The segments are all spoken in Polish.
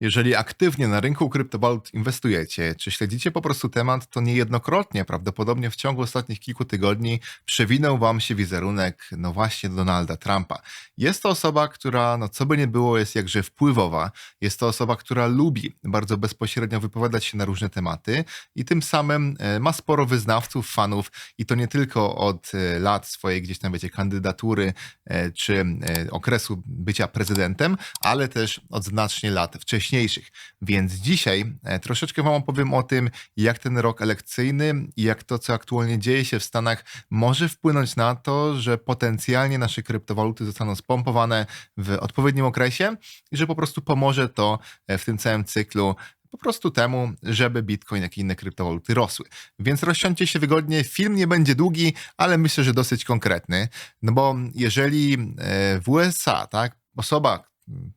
Jeżeli aktywnie na rynku kryptowalut inwestujecie, czy śledzicie po prostu temat, to niejednokrotnie, prawdopodobnie w ciągu ostatnich kilku tygodni przewinął wam się wizerunek, no właśnie, Donalda Trumpa. Jest to osoba, która, no co by nie było, jest jakże wpływowa. Jest to osoba, która lubi bardzo bezpośrednio wypowiadać się na różne tematy i tym samym e, ma sporo wyznawców, fanów i to nie tylko od e, lat swojej gdzieś tam, wiecie, kandydatury e, czy okresu bycia prezydentem, ale też od znacznie lat wcześniejszych. Więc dzisiaj e, troszeczkę Wam opowiem o tym, jak ten rok elekcyjny i jak to, co aktualnie dzieje się w Stanach, może wpłynąć na to, że potencjalnie nasze kryptowaluty zostaną spompowane w odpowiednim okresie i że po prostu pomoże to e, w tym całym cyklu po prostu temu, żeby Bitcoin, jak i inne kryptowaluty rosły. Więc rozsiądźcie się wygodnie. Film nie będzie długi, ale myślę, że dosyć konkretny. No bo jeżeli e, w USA, tak, osoba,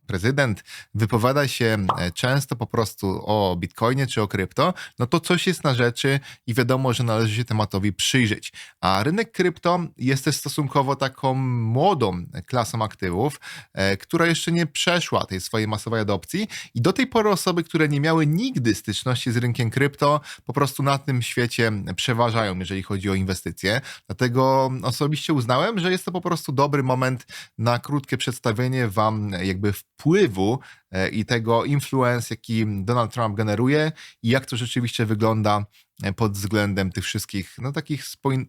prezydent wypowiada się e, często po prostu o bitcoinie czy o krypto, no to coś jest na rzeczy i wiadomo, że należy się tematowi przyjrzeć. A rynek krypto jest też stosunkowo taką młodą klasą aktywów, e, która jeszcze nie przeszła tej swojej masowej adopcji i do tej pory osoby, które nie miały nigdy styczności z rynkiem krypto, po prostu na tym świecie przeważają, jeżeli chodzi o inwestycje. Dlatego osobiście uznałem, że jest to po prostu dobry moment na krótkie przedstawienie wam jakby wpływu e, i tego influence, jaki Donald Trump generuje i jak to rzeczywiście wygląda e, pod względem tych wszystkich, no takich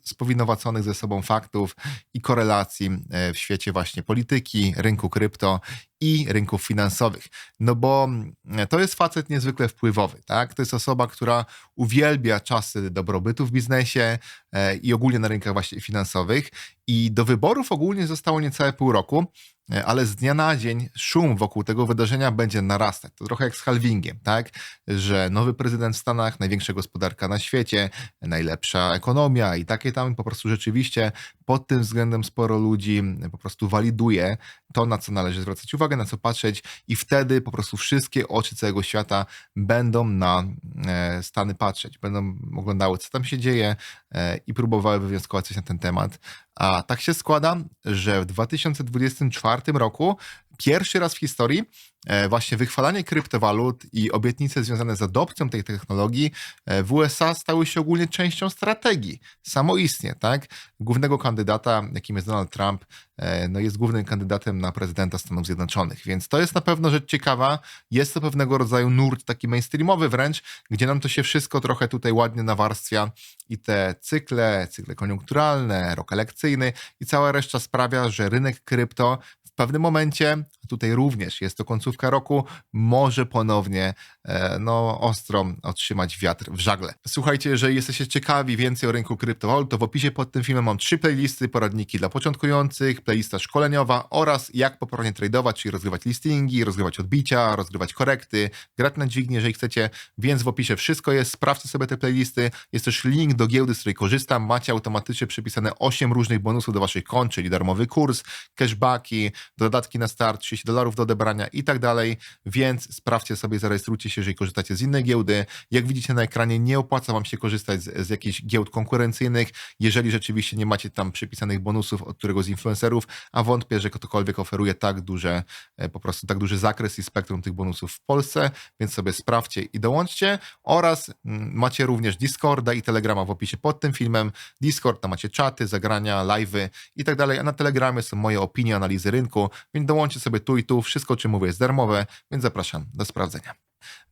spowinowaconych ze sobą faktów i korelacji e, w świecie właśnie polityki, rynku krypto i rynków finansowych. No bo mm, to jest facet niezwykle wpływowy, tak? To jest osoba, która uwielbia czasy dobrobytu w biznesie e, i ogólnie na rynkach właśnie finansowych i do wyborów ogólnie zostało niecałe pół roku, e, ale z dnia na dzień szum wokół tego wydarzenia będzie narastać. To trochę jak z halvingiem, tak? Że nowy prezydent w Stanach, największa gospodarka na świecie, najlepsza ekonomia i takie tam po prostu rzeczywiście pod tym względem sporo ludzi po prostu waliduje to, na co należy zwracać uwagę, na co patrzeć i wtedy po prostu wszystkie oczy całego świata będą na e, Stany patrzeć, będą oglądały, co tam się dzieje e, i próbowały wywnioskować coś na ten temat. A tak się składa, że w 2024 roku pierwszy raz w historii e, właśnie wychwalanie kryptowalut i obietnice związane z adopcją tej technologii e, w USA stały się ogólnie częścią strategii samoistnie, tak? Głównego kandydata, jakim jest Donald Trump, e, no jest głównym kandydatem na prezydenta Stanów Zjednoczonych, więc to jest na pewno rzecz ciekawa. Jest to pewnego rodzaju nurt taki mainstreamowy wręcz, gdzie nam to się wszystko trochę tutaj ładnie nawarstwia i te cykle, cykle koniunkturalne, rok elekcyjny i cała reszta sprawia, że rynek krypto w pewnym momencie, tutaj również jest to końcówka roku, może ponownie e, no, ostro otrzymać wiatr w żagle. Słuchajcie, jeżeli jesteście ciekawi więcej o rynku kryptowalut, to w opisie pod tym filmem mam trzy playlisty, poradniki dla początkujących, playlista szkoleniowa oraz jak poprawnie tradować, czyli rozgrywać listingi, rozgrywać odbicia, rozgrywać korekty, grać na dźwignię, jeżeli chcecie, więc w opisie wszystko jest, sprawdźcie sobie te playlisty, jest też link do giełdy, z której korzystam, macie automatycznie przypisane 8 różnych bonusów do waszych kont, czyli darmowy kurs, cashbacki, dodatki na start, 30 dolarów do odebrania i tak dalej, więc sprawdźcie sobie, zarejestrujcie się, jeżeli korzystacie z innej giełdy. Jak widzicie na ekranie, nie opłaca wam się korzystać z, z jakichś giełd konkurencyjnych, jeżeli rzeczywiście nie macie tam przypisanych bonusów od któregoś z influencerów, a wątpię, że ktokolwiek oferuje tak duże, e, po prostu tak duży zakres i spektrum tych bonusów w Polsce, więc sobie sprawdźcie i dołączcie oraz mm, macie również Discorda i Telegrama w opisie pod tym filmem. Discord, tam macie czaty, zagrania, live'y i tak dalej, a na Telegramie są moje opinie, analizy rynku, więc dołączcie sobie tu i tu, wszystko o czym mówię jest darmowe, więc zapraszam do sprawdzenia.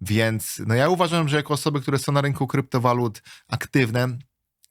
Więc no ja uważam, że jako osoby, które są na rynku kryptowalut aktywne,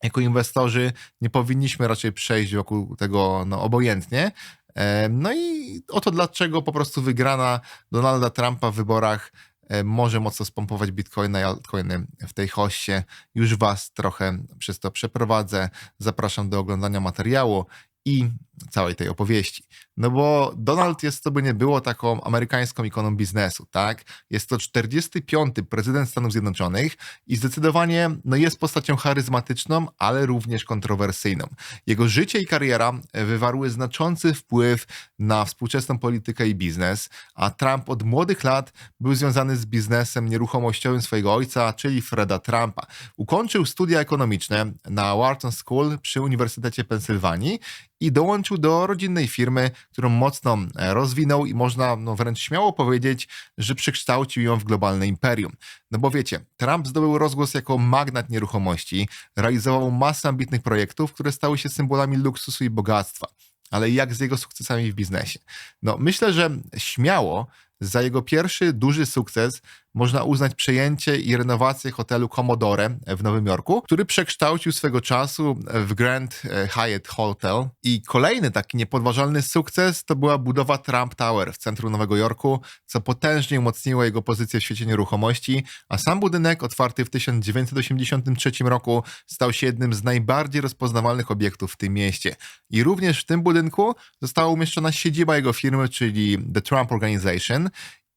jako inwestorzy nie powinniśmy raczej przejść wokół tego no, obojętnie. E, No i oto dlaczego po prostu wygrana Donalda Trumpa w wyborach e, może mocno spompować bitcoina i altcoiny w tej hoście. Już was trochę przez to przeprowadzę. Zapraszam do oglądania materiału i całej tej opowieści. No bo Donald jest, to by nie było, taką amerykańską ikoną biznesu, tak? Jest to 45. prezydent Stanów Zjednoczonych i zdecydowanie no, jest postacią charyzmatyczną, ale również kontrowersyjną. Jego życie i kariera wywarły znaczący wpływ na współczesną politykę i biznes, a Trump od młodych lat był związany z biznesem nieruchomościowym swojego ojca, czyli Freda Trumpa. Ukończył studia ekonomiczne na Wharton School przy Uniwersytecie Pensylwanii i dołączył do rodzinnej firmy, którą mocno e, rozwinął i można no, wręcz śmiało powiedzieć, że przekształcił ją w globalne imperium. No bo wiecie, Trump zdobył rozgłos jako magnat nieruchomości, realizował masę ambitnych projektów, które stały się symbolami luksusu i bogactwa. Ale jak z jego sukcesami w biznesie? No, myślę, że śmiało za jego pierwszy duży sukces można uznać przejęcie i renowację hotelu Commodore w Nowym Jorku, który przekształcił swego czasu w Grand Hyatt Hotel. I kolejny taki niepodważalny sukces to była budowa Trump Tower w centrum Nowego Jorku, co potężnie umocniło jego pozycję w świecie nieruchomości, a sam budynek otwarty w 1983 roku stał się jednym z najbardziej rozpoznawalnych obiektów w tym mieście. I również w tym budynku została umieszczona siedziba jego firmy, czyli The Trump Organization,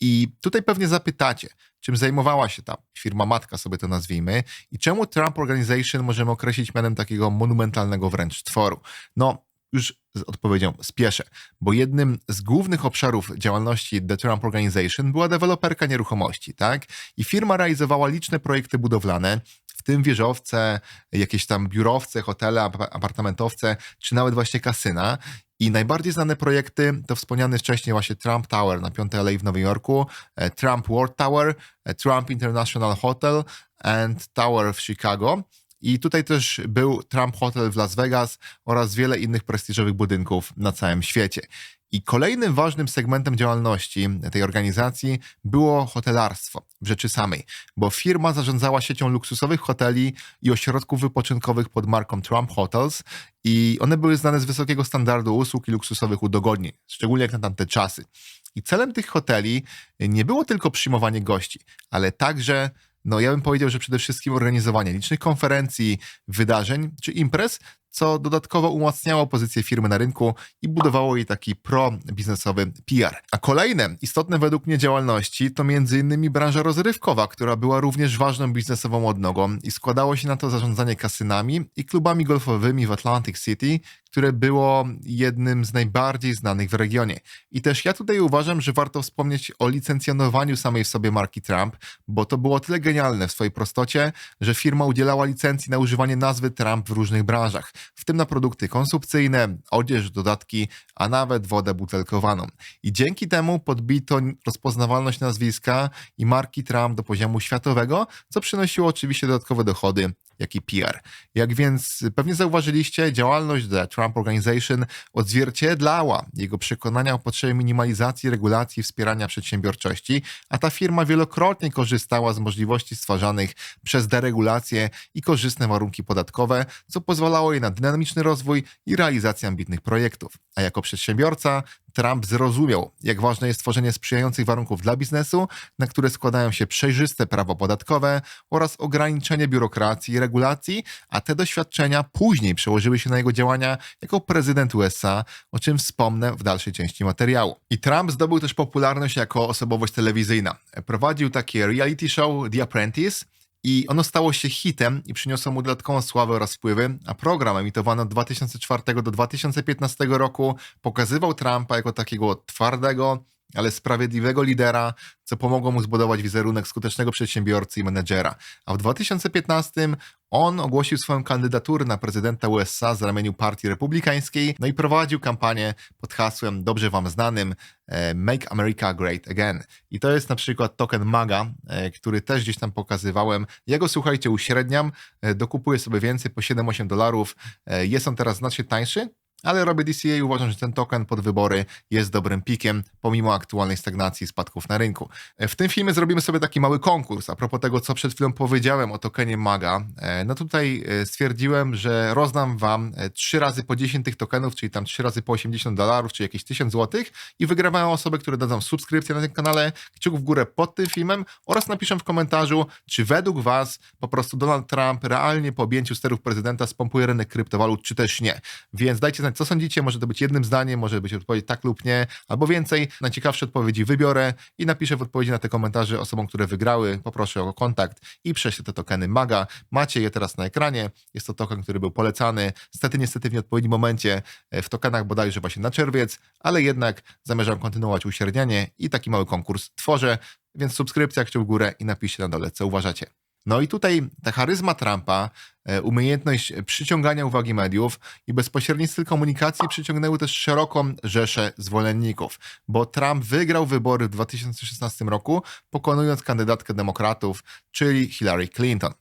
i tutaj pewnie zapytacie, czym zajmowała się ta firma matka, sobie to nazwijmy, i czemu Trump Organization możemy określić mianem takiego monumentalnego wręcz tworu. No, już z odpowiedzią spieszę, bo jednym z głównych obszarów działalności The Trump Organization była deweloperka nieruchomości, tak? I firma realizowała liczne projekty budowlane, tym wieżowce, jakieś tam biurowce, hotele, apartamentowce, czy nawet właśnie kasyna. I najbardziej znane projekty to wspomniany wcześniej właśnie Trump Tower na 5 Alei w Nowym Jorku, e, Trump World Tower, e, Trump International Hotel and Tower w Chicago. I tutaj też był Trump Hotel w Las Vegas oraz wiele innych prestiżowych budynków na całym świecie. I kolejnym ważnym segmentem działalności tej organizacji było hotelarstwo w rzeczy samej, bo firma zarządzała siecią luksusowych hoteli i ośrodków wypoczynkowych pod marką Trump Hotels i one były znane z wysokiego standardu usług i luksusowych udogodnień, szczególnie jak na tamte czasy. I celem tych hoteli nie było tylko przyjmowanie gości, ale także no ja bym powiedział, że przede wszystkim organizowanie licznych konferencji, wydarzeń czy imprez, co dodatkowo umacniało pozycję firmy na rynku i budowało jej taki pro-biznesowy PR. A kolejne istotne według mnie działalności to m.in. branża rozrywkowa, która była również ważną biznesową odnogą i składało się na to zarządzanie kasynami i klubami golfowymi w Atlantic City, które było jednym z najbardziej znanych w regionie. I też ja tutaj uważam, że warto wspomnieć o licencjonowaniu samej w sobie marki Trump, bo to było tyle genialne w swojej prostocie, że firma udzielała licencji na używanie nazwy Trump w różnych branżach w tym na produkty konsumpcyjne, odzież, dodatki, a nawet wodę butelkowaną. I dzięki temu podbito rozpoznawalność nazwiska i marki Trump do poziomu światowego, co przynosiło oczywiście dodatkowe dochody jak i PR. Jak więc pewnie zauważyliście, działalność The Trump Organization odzwierciedlała jego przekonania o potrzebie minimalizacji regulacji wspierania przedsiębiorczości, a ta firma wielokrotnie korzystała z możliwości stwarzanych przez deregulację i korzystne warunki podatkowe, co pozwalało jej na dynamiczny rozwój i realizację ambitnych projektów. A jako przedsiębiorca Trump zrozumiał, jak ważne jest tworzenie sprzyjających warunków dla biznesu, na które składają się przejrzyste prawo podatkowe oraz ograniczenie biurokracji i regulacji, a te doświadczenia później przełożyły się na jego działania jako prezydent USA, o czym wspomnę w dalszej części materiału. I Trump zdobył też popularność jako osobowość telewizyjna. Prowadził takie reality show The Apprentice, i ono stało się hitem i przyniosło mu dodatkową sławę oraz wpływy, a program emitowany od 2004 do 2015 roku pokazywał Trumpa jako takiego twardego, ale sprawiedliwego lidera, co pomogło mu zbudować wizerunek skutecznego przedsiębiorcy i menedżera. A w 2015 on ogłosił swoją kandydaturę na prezydenta USA z ramieniu Partii Republikańskiej, no i prowadził kampanię pod hasłem dobrze wam znanym e, Make America Great Again. I to jest na przykład token MAGA, e, który też gdzieś tam pokazywałem. Ja go słuchajcie, uśredniam, e, dokupuję sobie więcej po 7-8 dolarów. Jest on teraz znacznie tańszy, ale robię DCA i uważam, że ten token pod wybory jest dobrym pikiem, pomimo aktualnej stagnacji spadków na rynku. E, w tym filmie zrobimy sobie taki mały konkurs. A propos tego, co przed chwilą powiedziałem o tokenie MAGA, e, no tutaj e, stwierdziłem, że rozdam wam 3 razy po 10 tych tokenów, czyli tam 3 razy po 80 dolarów, czy jakieś 1000 złotych i wygrywają osoby, które dadzą subskrypcję na tym kanale, kciuk w górę pod tym filmem oraz napiszą w komentarzu, czy według was po prostu Donald Trump realnie po objęciu sterów prezydenta spompuje rynek kryptowalut, czy też nie. Więc dajcie znać, co sądzicie? Może to być jednym zdaniem, może być odpowiedź tak lub nie, albo więcej. Najciekawsze odpowiedzi wybiorę i napiszę w odpowiedzi na te komentarze osobom, które wygrały. Poproszę o kontakt i prześlę te tokeny MAGA. Macie je teraz na ekranie. Jest to token, który był polecany. Niestety, niestety w nieodpowiednim momencie e, w tokenach bodajże właśnie na czerwiec, ale jednak zamierzam kontynuować uśrednianie i taki mały konkurs tworzę, więc subskrypcja, kciuk w górę i napiszcie na dole, co uważacie. No i tutaj ta charyzma Trumpa, e, umiejętność przyciągania uwagi mediów i bezpośredni styl komunikacji przyciągnęły też szeroką rzeszę zwolenników, bo Trump wygrał wybory w 2016 roku, pokonując kandydatkę demokratów, czyli Hillary Clinton.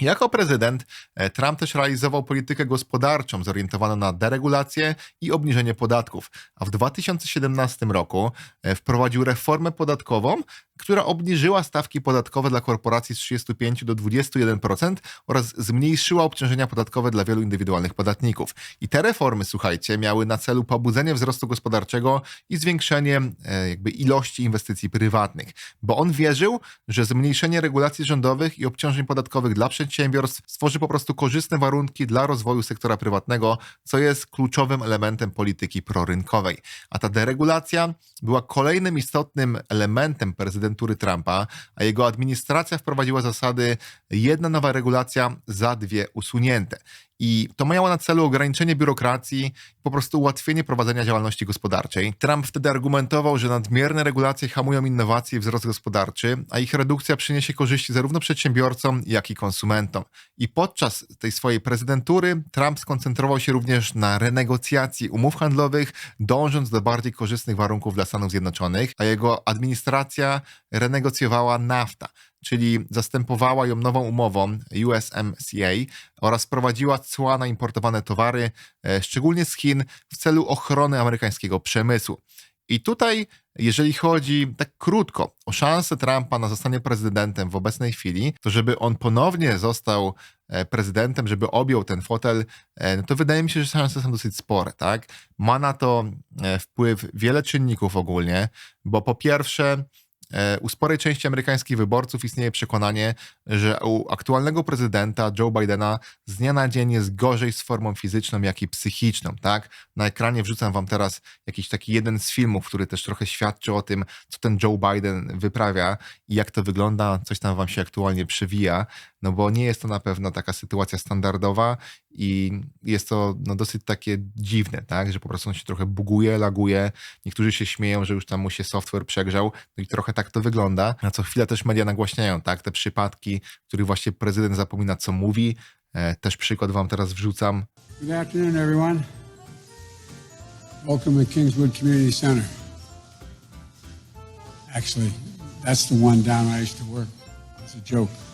Jako prezydent e, Trump też realizował politykę gospodarczą zorientowaną na deregulację i obniżenie podatków, a w 2017 roku e, wprowadził reformę podatkową, która obniżyła stawki podatkowe dla korporacji z 35 do 21% oraz zmniejszyła obciążenia podatkowe dla wielu indywidualnych podatników. I te reformy, słuchajcie, miały na celu pobudzenie wzrostu gospodarczego i zwiększenie e, jakby ilości inwestycji prywatnych, bo on wierzył, że zmniejszenie regulacji rządowych i obciążeń podatkowych dla przedsiębiorstw stworzy po prostu korzystne warunki dla rozwoju sektora prywatnego, co jest kluczowym elementem polityki prorynkowej. A ta deregulacja była kolejnym istotnym elementem prezydentury Trumpa, a jego administracja wprowadziła zasady jedna nowa regulacja za dwie usunięte. I to miało na celu ograniczenie biurokracji, po prostu ułatwienie prowadzenia działalności gospodarczej. Trump wtedy argumentował, że nadmierne regulacje hamują innowacje i wzrost gospodarczy, a ich redukcja przyniesie korzyści zarówno przedsiębiorcom, jak i konsumentom. I podczas tej swojej prezydentury Trump skoncentrował się również na renegocjacji umów handlowych, dążąc do bardziej korzystnych warunków dla Stanów Zjednoczonych, a jego administracja renegocjowała NAFTA czyli zastępowała ją nową umową USMCA oraz wprowadziła cła na importowane towary, e, szczególnie z Chin, w celu ochrony amerykańskiego przemysłu. I tutaj, jeżeli chodzi tak krótko o szansę Trumpa na zostanie prezydentem w obecnej chwili, to żeby on ponownie został e, prezydentem, żeby objął ten fotel, e, no to wydaje mi się, że szanse są dosyć spore, tak? Ma na to wpływ wiele czynników ogólnie, bo po pierwsze, u sporej części amerykańskich wyborców istnieje przekonanie, że u aktualnego prezydenta Joe Bidena z dnia na dzień jest gorzej z formą fizyczną, jak i psychiczną. Tak? Na ekranie wrzucam wam teraz jakiś taki jeden z filmów, który też trochę świadczy o tym, co ten Joe Biden wyprawia i jak to wygląda, coś tam wam się aktualnie przewija no bo nie jest to na pewno taka sytuacja standardowa i jest to no, dosyć takie dziwne, tak, że po prostu on się trochę buguje, laguje. Niektórzy się śmieją, że już tam mu się software przegrzał, no i trochę tak to wygląda. Na co chwilę też media nagłaśniają, tak, te przypadki, w których właśnie prezydent zapomina, co mówi. E, też przykład wam teraz wrzucam. Good afternoon, everyone. Welcome to Kingswood Community Center. Actually, that's the one down I used to work. It's a joke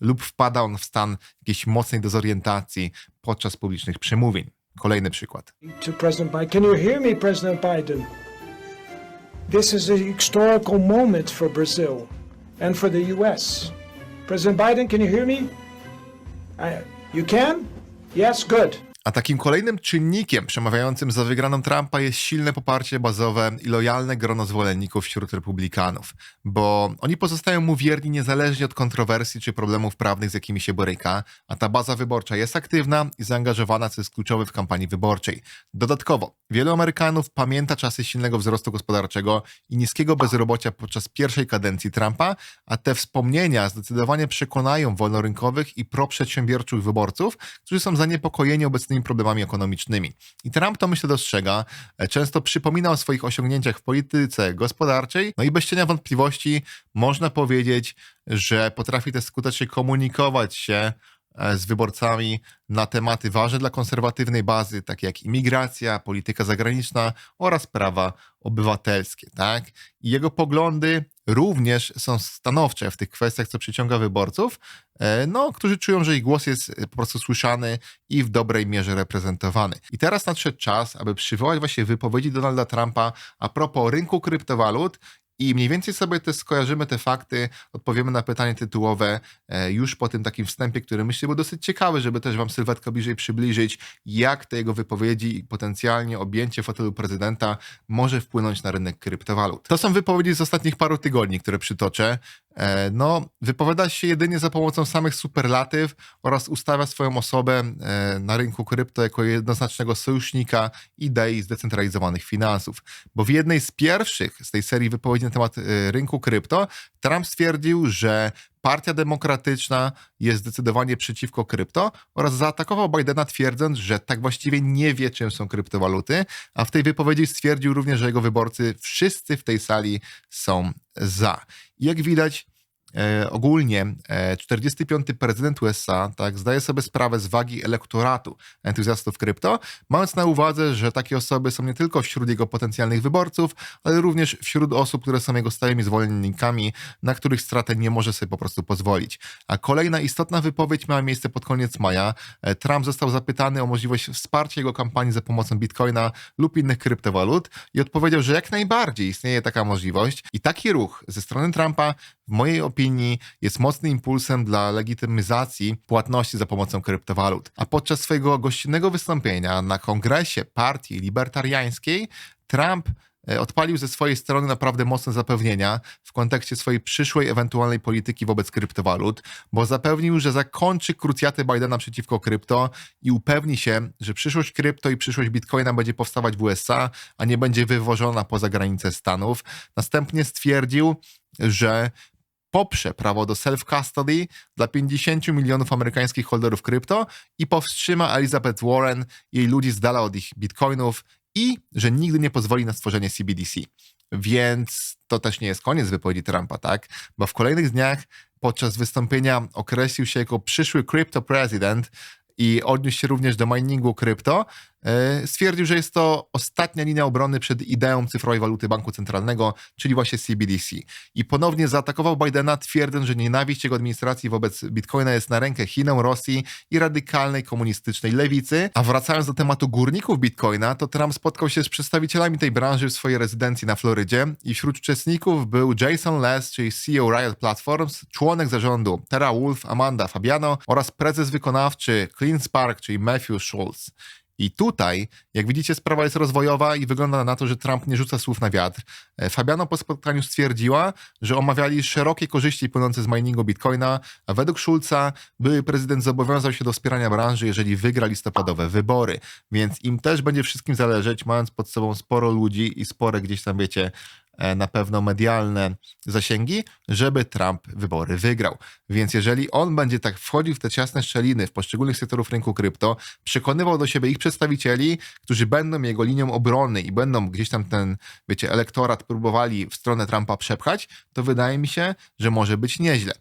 lub wpada on w stan jakiejś mocnej dezorientacji podczas publicznych przemówień. Kolejny przykład. To President Biden. Can you hear me, President Biden? This is a historical moment for Brazil and for the U.S. President Biden, can you hear me? I, you can? Yes, good. A takim kolejnym czynnikiem przemawiającym za wygraną Trumpa jest silne poparcie bazowe i lojalne grono zwolenników wśród republikanów, bo oni pozostają mu wierni niezależnie od kontrowersji czy problemów prawnych, z jakimi się boryka, a ta baza wyborcza jest aktywna i zaangażowana, co jest kluczowe w kampanii wyborczej. Dodatkowo, wielu Amerykanów pamięta czasy silnego wzrostu gospodarczego i niskiego bezrobocia podczas pierwszej kadencji Trumpa, a te wspomnienia zdecydowanie przekonają wolnorynkowych i proprzedsiębiorczych wyborców, którzy są zaniepokojeni obecnymi problemami ekonomicznymi. I Trump to myślę dostrzega, e, często przypomina o swoich osiągnięciach w polityce gospodarczej, no i bez cienia wątpliwości można powiedzieć, że potrafi też skutecznie komunikować się e, z wyborcami na tematy ważne dla konserwatywnej bazy, takie jak imigracja, polityka zagraniczna oraz prawa obywatelskie. Tak? I jego poglądy również są stanowcze w tych kwestiach, co przyciąga wyborców, e, no, którzy czują, że ich głos jest po prostu słyszany i w dobrej mierze reprezentowany. I teraz nadszedł czas, aby przywołać właśnie wypowiedzi Donalda Trumpa a propos rynku kryptowalut i mniej więcej sobie też skojarzymy te fakty, odpowiemy na pytanie tytułowe e, już po tym takim wstępie, który myślę był dosyć ciekawy, żeby też wam sylwetkę bliżej przybliżyć, jak te jego wypowiedzi i potencjalnie objęcie fotelu prezydenta może wpłynąć na rynek kryptowalut. To są wypowiedzi z ostatnich paru tygodni, które przytoczę. E, no, wypowiada się jedynie za pomocą samych superlatyw oraz ustawia swoją osobę e, na rynku krypto jako jednoznacznego sojusznika idei zdecentralizowanych finansów. Bo w jednej z pierwszych z tej serii wypowiedzi na temat e, rynku krypto Trump stwierdził, że Partia Demokratyczna jest zdecydowanie przeciwko krypto oraz zaatakował Bidena twierdząc, że tak właściwie nie wie, czym są kryptowaluty, a w tej wypowiedzi stwierdził również, że jego wyborcy wszyscy w tej sali są za. Jak widać, ogólnie e, 45. prezydent USA tak, zdaje sobie sprawę z wagi elektoratu entuzjastów krypto, mając na uwadze, że takie osoby są nie tylko wśród jego potencjalnych wyborców, ale również wśród osób, które są jego stałymi zwolennikami, na których stratę nie może sobie po prostu pozwolić. A kolejna istotna wypowiedź miała miejsce pod koniec maja. E, Trump został zapytany o możliwość wsparcia jego kampanii za pomocą bitcoina lub innych kryptowalut i odpowiedział, że jak najbardziej istnieje taka możliwość i taki ruch ze strony Trumpa w mojej opinii jest mocnym impulsem dla legitymizacji płatności za pomocą kryptowalut. A podczas swojego gościnnego wystąpienia na kongresie partii libertariańskiej Trump e, odpalił ze swojej strony naprawdę mocne zapewnienia w kontekście swojej przyszłej ewentualnej polityki wobec kryptowalut, bo zapewnił, że zakończy krucjatę Bidena przeciwko krypto i upewni się, że przyszłość krypto i przyszłość bitcoina będzie powstawać w USA, a nie będzie wywożona poza granice Stanów. Następnie stwierdził, że poprze prawo do self-custody dla 50 milionów amerykańskich holderów krypto i powstrzyma Elizabeth Warren i jej ludzi z dala od ich bitcoinów i że nigdy nie pozwoli na stworzenie CBDC. Więc to też nie jest koniec wypowiedzi Trumpa, tak? Bo w kolejnych dniach podczas wystąpienia określił się jako przyszły crypto president i odniósł się również do miningu krypto, stwierdził, że jest to ostatnia linia obrony przed ideą cyfrowej waluty banku centralnego, czyli właśnie CBDC. I ponownie zaatakował Bidena, twierdząc, że nienawiść jego administracji wobec Bitcoina jest na rękę Chinom, Rosji i radykalnej komunistycznej lewicy. A wracając do tematu górników Bitcoina, to Trump spotkał się z przedstawicielami tej branży w swojej rezydencji na Florydzie i wśród uczestników był Jason Les, czyli CEO Riot Platforms, członek zarządu Terra Wolf, Amanda Fabiano oraz prezes wykonawczy Clean Spark, czyli Matthew Schultz. I tutaj, jak widzicie, sprawa jest rozwojowa i wygląda na to, że Trump nie rzuca słów na wiatr. E, Fabiano po spotkaniu stwierdziła, że omawiali szerokie korzyści płynące z miningu bitcoina, a według Schulza były prezydent zobowiązał się do wspierania branży, jeżeli wygra listopadowe wybory. Więc im też będzie wszystkim zależeć, mając pod sobą sporo ludzi i spore gdzieś tam, wiecie, na pewno medialne zasięgi, żeby Trump wybory wygrał. Więc jeżeli on będzie tak wchodził w te ciasne szczeliny w poszczególnych sektorów rynku krypto, przekonywał do siebie ich przedstawicieli, którzy będą jego linią obrony i będą gdzieś tam ten, wiecie, elektorat próbowali w stronę Trumpa przepchać, to wydaje mi się, że może być nieźle.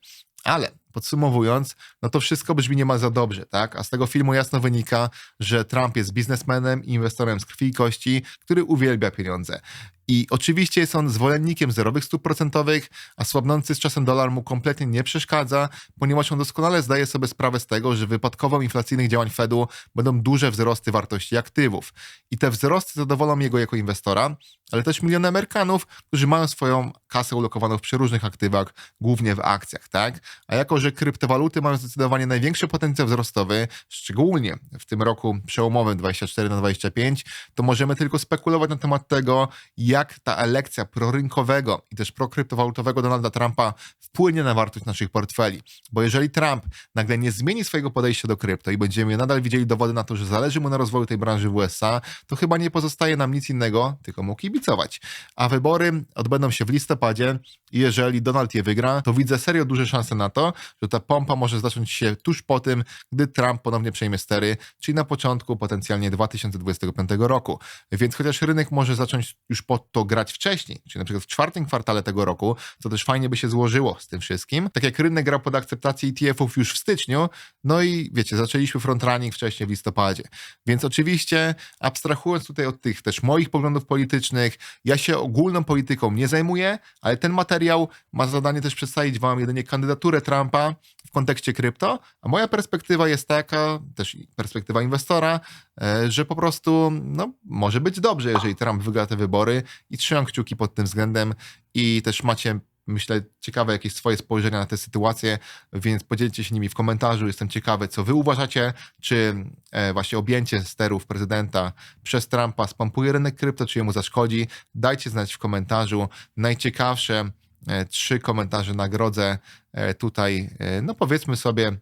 Ale podsumowując, no to wszystko brzmi niemal za dobrze, tak? A z tego filmu jasno wynika, że Trump jest biznesmenem i inwestorem z krwi i kości, który uwielbia pieniądze. I oczywiście jest on zwolennikiem zerowych stóp procentowych, a słabnący z czasem dolar mu kompletnie nie przeszkadza, ponieważ on doskonale zdaje sobie sprawę z tego, że wypadkową inflacyjnych działań Fedu będą duże wzrosty wartości aktywów. I te wzrosty zadowolą jego jako inwestora, ale też miliony Amerykanów, którzy mają swoją kasę ulokowaną w przeróżnych aktywach, głównie w akcjach, tak? A jako, że kryptowaluty mają zdecydowanie największy potencjał wzrostowy, szczególnie w tym roku przełomowym 24 na 25, to możemy tylko spekulować na temat tego, jak ta elekcja prorynkowego i też prokryptowalutowego Donalda Trumpa wpłynie na wartość naszych portfeli. Bo jeżeli Trump nagle nie zmieni swojego podejścia do krypto i będziemy nadal widzieli dowody na to, że zależy mu na rozwoju tej branży w USA, to chyba nie pozostaje nam nic innego, tylko mu kibicować. A wybory odbędą się w listopadzie i jeżeli Donald je wygra, to widzę serio duże szanse na to, że ta pompa może zacząć się tuż po tym, gdy Trump ponownie przejmie stery, czyli na początku potencjalnie 2025 roku. Więc chociaż rynek może zacząć już po to grać wcześniej, czyli na przykład w czwartym kwartale tego roku, co też fajnie by się złożyło z tym wszystkim, tak jak rynek grał pod akceptację ETF-ów już w styczniu, no i wiecie, zaczęliśmy frontrunning wcześniej w listopadzie. Więc oczywiście, abstrahując tutaj od tych też moich poglądów politycznych, ja się ogólną polityką nie zajmuję, ale ten materiał ma zadanie też przedstawić wam jedynie kandydaturę Trumpa w kontekście krypto, a moja perspektywa jest taka, też perspektywa inwestora, e, że po prostu no, może być dobrze, jeżeli Trump wygra te wybory i trzymam kciuki pod tym względem i też macie myślę, ciekawe jakieś swoje spojrzenia na tę sytuację, więc podzielcie się nimi w komentarzu. Jestem ciekawy, co wy uważacie, czy e, właśnie objęcie sterów prezydenta przez Trumpa spompuje rynek krypto, czy jemu zaszkodzi. Dajcie znać w komentarzu. Najciekawsze e, trzy komentarze nagrodzę e, tutaj, no powiedzmy sobie,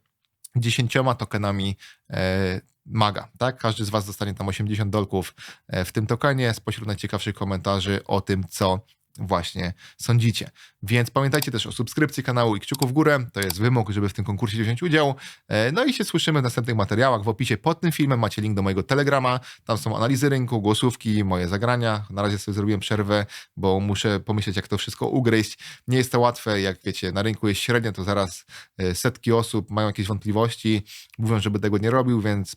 dziesięcioma tokenami maga, tak? Każdy z was dostanie tam 80 dolków w tym tokenie spośród najciekawszych komentarzy o tym, co właśnie sądzicie. Więc pamiętajcie też o subskrypcji kanału i kciuku w górę, to jest wymóg, żeby w tym konkursie wziąć udział. E, No i się słyszymy w następnych materiałach. W opisie pod tym filmem macie link do mojego Telegrama, tam są analizy rynku, głosówki, moje zagrania. Na razie sobie zrobiłem przerwę, bo muszę pomyśleć, jak to wszystko ugryźć. Nie jest to łatwe, jak wiecie, na rynku jest średnio, to zaraz e, setki osób mają jakieś wątpliwości, mówią, żeby tego nie robił, więc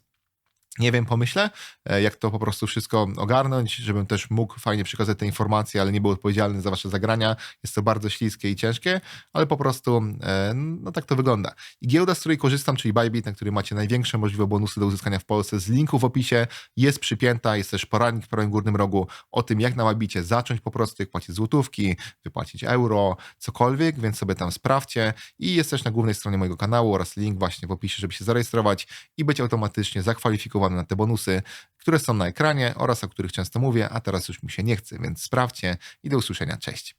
nie wiem, pomyślę, e, jak to po prostu wszystko ogarnąć, żebym też mógł fajnie przekazać te informacje, ale nie był odpowiedzialny za wasze zagrania. Jest to bardzo śliskie i ciężkie, ale po prostu e, no tak to wygląda. I giełda, z której korzystam, czyli Bybit, na której macie największe możliwe bonusy do uzyskania w Polsce, z linku w opisie jest przypięta, jest też poradnik w prawym górnym rogu o tym, jak na Bybicie zacząć po prostu, jak płacić złotówki, wypłacić euro, cokolwiek, więc sobie tam sprawdźcie. I jest też na głównej stronie mojego kanału oraz link właśnie w opisie, żeby się zarejestrować i być automatycznie na te bonusy, które są na ekranie oraz o których często mówię, a teraz już mi się nie chce, więc sprawdźcie i do usłyszenia. Cześć.